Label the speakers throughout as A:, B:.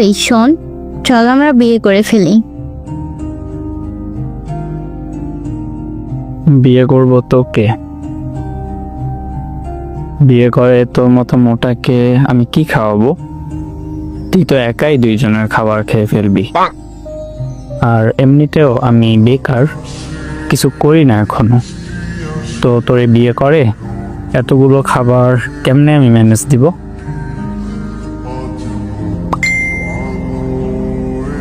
A: ওই শোন, চল আমরা বিয়ে করে ফেলি।
B: বিয়ে করব তোকে। বিয়ে করে তোর মতো মোটাকে আমি কি খাওয়াবো? তুই তো একাই দুইজনের খাবার খেয়ে ফেলবি। আর এমনিতেও আমি বেকার, কিছু করি না এখনও। তো তোরে বিয়ে করে এতগুলো খাবার কেমনে আমি ম্যানেজ দিব?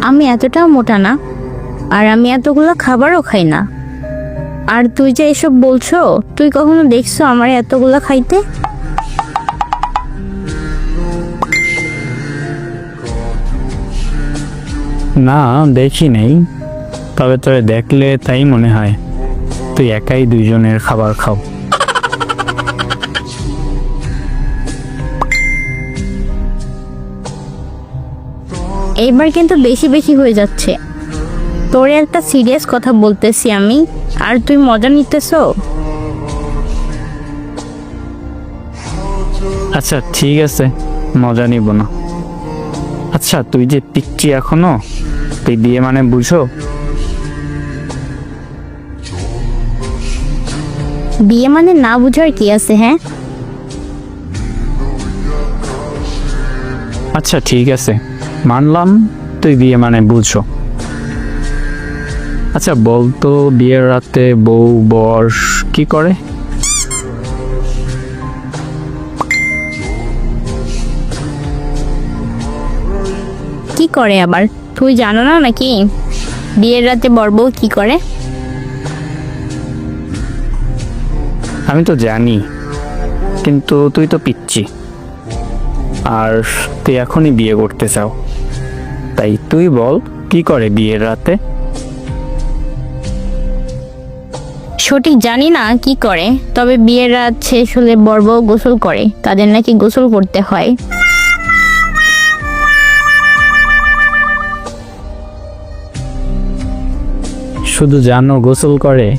A: আমি এতটাও মোটা না, আর আমি এতগুলো খাবারও খাই না। আর তুই যে এসব বলছো, তুই কখনো দেখছ আমার এতগুলো খাইতে?
B: না, দেখি নেই। তবে তোরে দেখলে তাই মনে হয়। তুই একাই দুইজনের খাবার খাও।
A: এইবার কিন্তু বেশি বেশি হয়ে যাচ্ছে। তোরে একটা সিরিয়াস কথা বলতেছি আমি। আর তুই মজা নিতেছো?
B: আচ্ছা ঠিক আছে। মজা নিব না। আচ্ছা তুই যে পিচ্ছি এখনও তুই বিয়ে মানে বুঝো
A: বিয়ে মানে না বুঝার কি আছে হ্যাঁ?
B: আচ্ছা ঠিক আছে। মানলাম তুই বিয়ে মানে বুঝো। আচ্ছা বলতো বিয়ের রাতে বউ বর কি করে?
A: কি করে আবার? তুই জানো না নাকি? বিয়ের রাতে বর বউ কি করে?
B: আমি তো জানি কিন্তু তুই তো পিচ্ছি। আর তুই এখনই বিয়ে করতে চাও। তাই বল কি করে বিয়ের রাতে?
A: সঠিক জানি না কি করে তবে বিয়ের রাত শেষ হলে বরবউ গোসল করে তাদের নাকি গোসল করতে হয়।
B: শুধু জানো গোসল করে?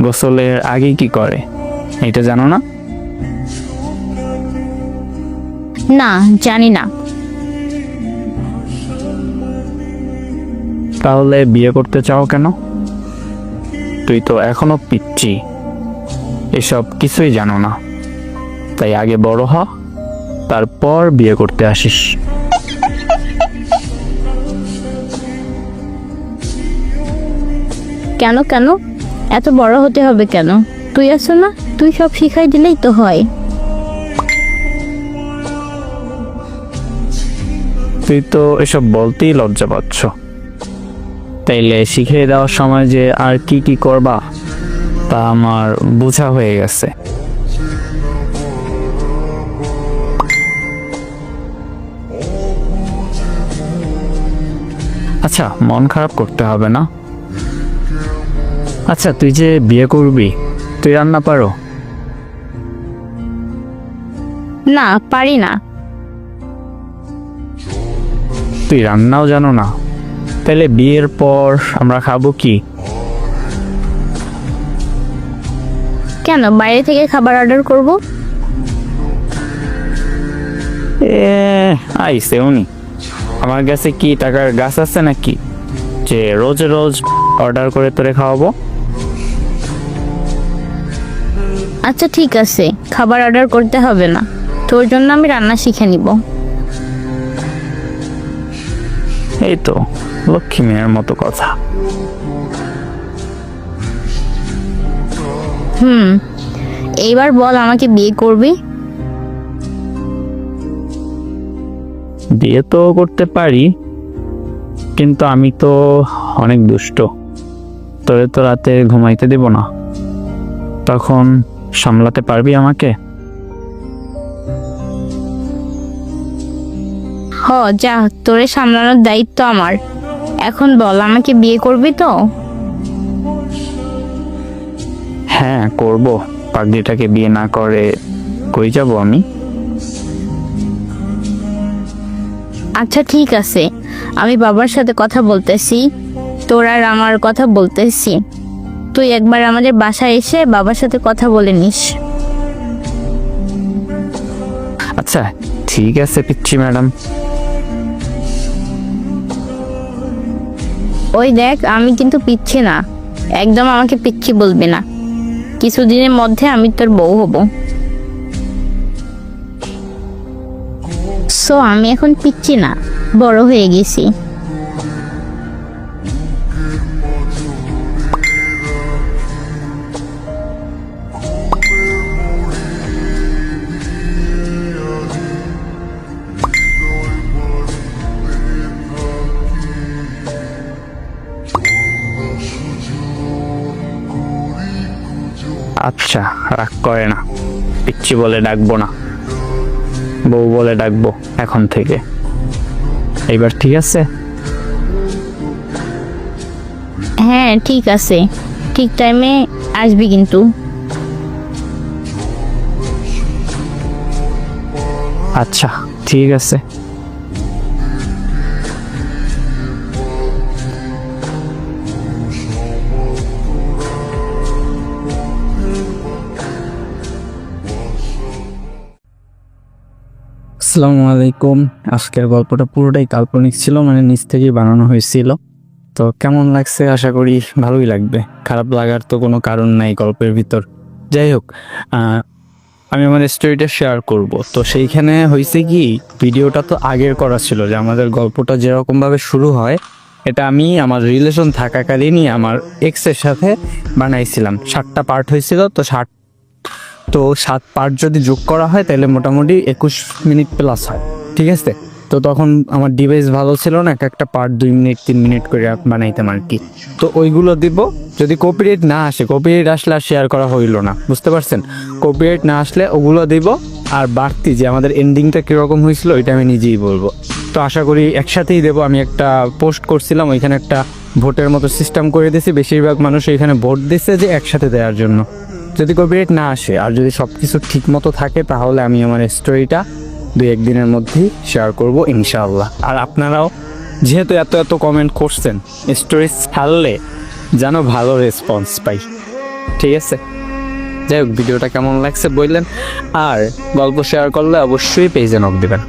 B: গোসলের আগে কি করে? এটা জানো না?
A: না জানি না।
B: তাহলে বিয়ে করতে চাও কেন? তুই তো এখনও পিচ্ছি এসব কিছুই জানো না। তাই আগে বড় হ তারপর বিয়ে করতে আসিস।
A: কেন কেন? এত বড় হতে হবে কেন? তুই আছো না তুই সব শিখাই দিলেই তো হয়।
B: তুই তো এসব বলতেই লজ্জা পাচ্ছ। তাইলে শিখিয়ে দেওয়ার সময় যে আর কি কি করবা তা আমার বোঝা হয়ে গেছে। আচ্ছা মন খারাপ করতে হবে না? আচ্ছা তুই যে বিয়ে করবি তুই রান্না পারো?
A: না পারি না।
B: তুই রান্নাও জানো না। তাহলে বিয়ের পর আমরা খাব কি?
A: কেন? বাইরে থেকে খাবার অর্ডার করব?
B: এ আইসে উনি আমার কাছে কি টাকার গাছ আছে নাকি? যে রোজ রোজ অর্ডার করে তোরে খাওয়াবো?
A: আচ্ছা ঠিক আছে। খাবার অর্ডার করতে হবে না। তোর জন্য আমি রান্না শিখে নিব।
B: এই তো লক্ষ্মী মেয়ের মতো কথা।
A: হুম এইবার বল আমাকে বিয়ে করবি?
B: বিয়ে তো করতে পারি কিন্তু আমি তো অনেক দুষ্ট। তোরে তো রাতে ঘুমাইতে দেব না। তখন সামলাতে পারবি আমাকে?
A: যা তোরে সামলানোর দায়িত্ব আমার। এখন বল আমাকে বিয়ে করবি তো?
B: হ্যাঁ করব। পাগড়িটাকে বিয়ে না করে কই যাব আমি?
A: আচ্ছা ঠিক আছে। আমি বাবার সাথে কথা বলতেছি তোর আর আমার কথা বলতেছি। তুই একবার আমাদের বাসায় এসে বাবার সাথে কথা বলে নিস।
B: আচ্ছা ঠিক আছে পিচ্ছি ম্যাডাম।
A: ওই দেখ, আমি কিন্তু পিচ্ছি না। একদম আমাকে পিচ্ছি বলবে না। কিছুদিনের মধ্যে আমি তোর বউ হব। সো আমি এখন পিচ্ছি না, বড় হয়ে গেছি।
B: আচ্ছা রাগ করে না। পিচ্ছি বলে ডাকবো না। বউ বলে ডাকবো এখন থেকে। এইবার ঠিক আছে?
A: হ্যাঁ ঠিক আছে। ঠিক টাইমে আসবি কিন্তু।
B: আচ্ছা ঠিক আছে। আসসালামু আলাইকুম। আজকের গল্পটা পুরোটাই কাল্পনিক ছিল মানে নিজ থেকেই বানানো হয়েছিল। তো কেমন লাগছে? আশা করি ভালোই লাগবে। খারাপ লাগার তো কোনো কারণ নাই গল্পের ভিতর। যাই হোক আমি আমার স্টোরিটা শেয়ার করব। তো সেইখানে হয়েছে কি, ভিডিওটা তো আগের করা ছিল যে আমাদের গল্পটা যেরকমভাবে শুরু হয়, এটা আমি আমার রিলেশন থাকাকালীনই আমার এক্সের সাথে বানাইছিলাম। সাতটা পার্ট হয়েছিল, তো ষাট তো সাত পার্ট যদি যোগ করা হয়, তাহলে মোটামুটি একুশ মিনিট প্লাস হয়। ঠিক আছে? তো তখন আমার ডিভাইস ভালো ছিল না, এক একটা পার্ট দুই মিনিট, তিন মিনিট করে বানাইতাম আর কি। তো ওইগুলো দিব। যদি কপিরাইট না আসে কপিরাইট আসলে আর শেয়ার করা হইল না। বুঝতে পারছেন? কপিরাইট না আসলে ওগুলো দিব। আর বাড়তি যে আমাদের এন্ডিংটা কীরকম হয়েছিল ওইটা আমি নিজেই বলব। তো আশা করি একসাথেই দেবো। আমি একটা পোস্ট করছিলাম, ওইখানে একটা ভোটের মতো সিস্টেম করে দিয়েছি। বেশিরভাগ মানুষ এখানে ভোট দিচ্ছে যে একসাথে দেওয়ার জন্য। যদি কপিরাইট না আসে, আর যদি সব কিছু ঠিক মতো থাকে, তাহলে আমি আমার স্টোরিটা দুই একদিনের মধ্যেই শেয়ার করব, ইনশাআল্লাহ। আর আপনারাও যেহেতু এত এত কমেন্ট করছেন স্টোরি ছাড়লে যেন ভালো রেসপন্স পাই। ঠিক আছে? যাই হোক, ভিডিওটা কেমন লাগছে বললেন, আর গল্প শেয়ার করলে অবশ্যই পেজে নক দেবেন।